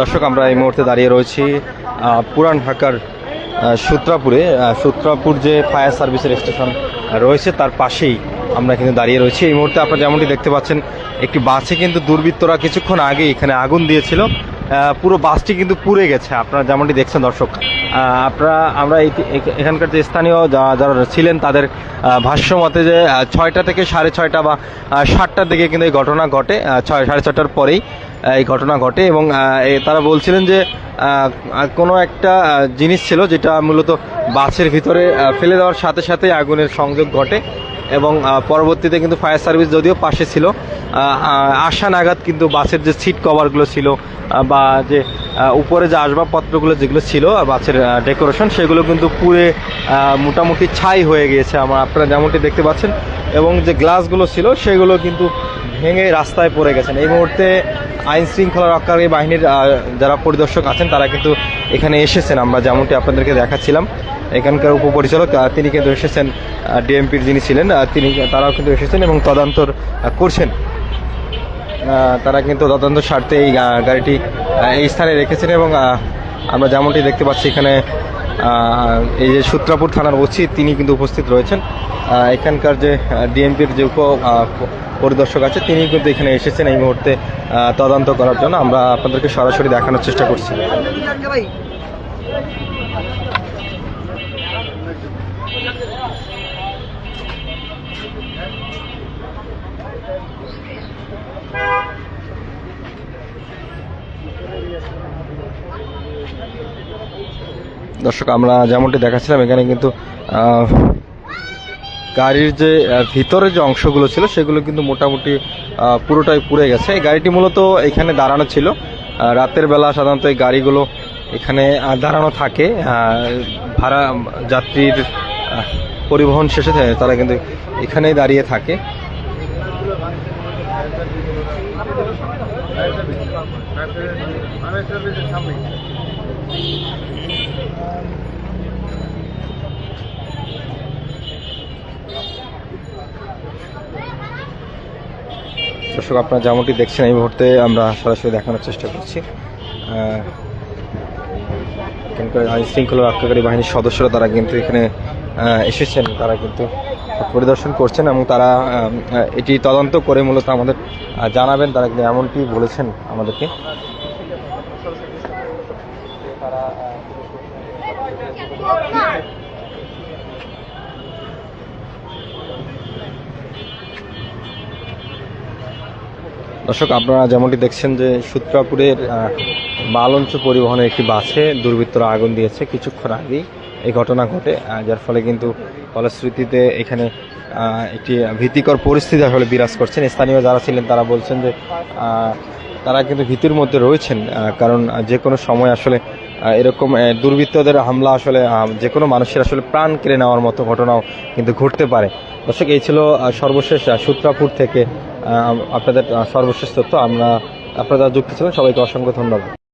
দর্শক, আমরা এই মুহূর্তে দাঁড়িয়ে রয়েছি পুরান ঢাকার সূত্রাপুরে। সূত্রাপুর যে ফায়ার সার্ভিসের স্টেশন রয়েছে, তার পাশেই আমরা কিন্তু দাঁড়িয়ে রয়েছি। এই মুহূর্তে আপনারা যেমনটি দেখতে পাচ্ছেন, একটি বাসে কিন্তু দুর্বৃত্তরা কিছুক্ষণ আগে এখানে আগুন দিয়েছিল। পুরো বাসটি কিন্তু পুড়ে গেছে। আপনারা যেমনটি দেখছেন দর্শক আপনারা, আমরা এখানকার যে স্থানীয় যারা ছিলেন তাদের ভাষ্য মতে যে ছয়টা থেকে সাড়ে ছয়টা বা সাতটার দিকে কিন্তু এই ঘটনা ঘটে ছয়, সাড়ে ছটার পরেই এই ঘটনা ঘটে এবং তারা বলছিলেন যে কোনো একটা জিনিস ছিল যেটা মূলত বাসের ভিতরে ফেলে দেওয়ার সাথে সাথে আগুনের সংযোগ ঘটে এবং পরবর্তীতে কিন্তু ফায়ার সার্ভিস যদিও পাশে ছিল আহ, নাগাদ কিন্তু বাসের যে সিট কভারগুলো ছিল বা যে উপরে যে আসবাবপত্রগুলো যেগুলো ছিল বাসের ডেকোরেশন সেগুলো কিন্তু পুরে মোটামুটি ছাই হয়ে গিয়েছে আমার আপনারা যেমনটি দেখতে পাচ্ছেন। এবং যে গ্লাসগুলো ছিল সেগুলো কিন্তু ভেঙে রাস্তায় পড়ে গেছেন। এই মুহূর্তে আইন শৃঙ্খলা রক্ষাকারী বাহিনীর যারা পরিদর্শক আছেন তারা কিন্তু এখানে এসেছেন। আমরা যেমনটি আপনাদেরকে দেখাচ্ছিলাম এখানকার উপপরিচালক তিনি কিন্তু এসেছেন ডিএমপির যিনি ছিলেন তিনি তারাও কিন্তু এসেছেন এবং তদন্তর করছেন। তারা কিন্তু তদন্ত স্বার্থে এই গাড়িটি এই স্থানে রেখেছেন এবং আমরা যেমনটি দেখতে পাচ্ছি এখানে এই যে সূত্রাপুর থানার ওসি, তিনি কিন্তু উপস্থিত রয়েছেন। এখানকার যে ডিএমপির যে উপ পরিদর্শক আছে, তিনি কিন্তু এখানে এসেছেন এই মুহূর্তে তদন্ত করার জন্য। আমরা আপনাদেরকে সরাসরি দেখানোর চেষ্টা করছি। দর্শক, আমরা যেমনটি দেখাচ্ছিলাম, এখানে কিন্তু গাড়ির যে ভিতরে যে অংশগুলো ছিল, সেগুলো কিন্তু মোটামুটি পুরোটাই পুড়ে গেছে। এই গাড়িটি মূলত এখানে দাঁড়ানো ছিল। রাতের বেলা সাধারণত এই গাড়িগুলো এখানে দাঁড়ানো থাকে। ভাড়া যাত্রীর পরিবহন শেষে তারা কিন্তু এখানেই দাঁড়িয়ে থাকে। দর্শক, আপনারা যেমনটি দেখছেন, এই মুহূর্তে আমরা সরাসরি দেখানোর চেষ্টা করছি। এখানকার আইন শৃঙ্খলা রক্ষাকারী বাহিনীর সদস্যরা তারা কিন্তু এখানে এসেছেন। তারা কিন্তু পরিদর্শন করছেন এবং তারা এটি তদন্ত করে মূলত আমাদের জানাবেন তারা কিন্তু এমনটি বলেছেন আমাদেরকে। দর্শক, আপনারা যেমনটি দেখছেন যে সূত্রাপুরের মালঞ্চ পরিবহনের একটি বাসে দুর্বৃত্তরা আগুন দিয়েছে কিছুক্ষণ আগেই। এই ঘটনা ঘটে যার ফলে কিন্তু ফলশ্রুতিতে এখানে একটি ভীতিকর পরিস্থিতি আসলে বিরাজ করছেন। স্থানীয় যারা ছিলেন তারা বলছেন যে তারা কিন্তু ভীতির মধ্যে রয়েছেন কারণ যে কোনো সময় আসলে এরকম দুর্বৃত্তদের হামলা আসলে যে কোনো মানুষের আসলে প্রাণ কেড়ে নেওয়ার মতো ঘটনাও কিন্তু ঘটতে পারে। দর্শক, এই ছিল সর্বশেষ সূত্রাপুর থেকে আপনাদের সর্বশেষ তথ্য। আমরা, আপনারা যুক্ত ছিলেন সবাইকে অসংখ্য ধন্যবাদ।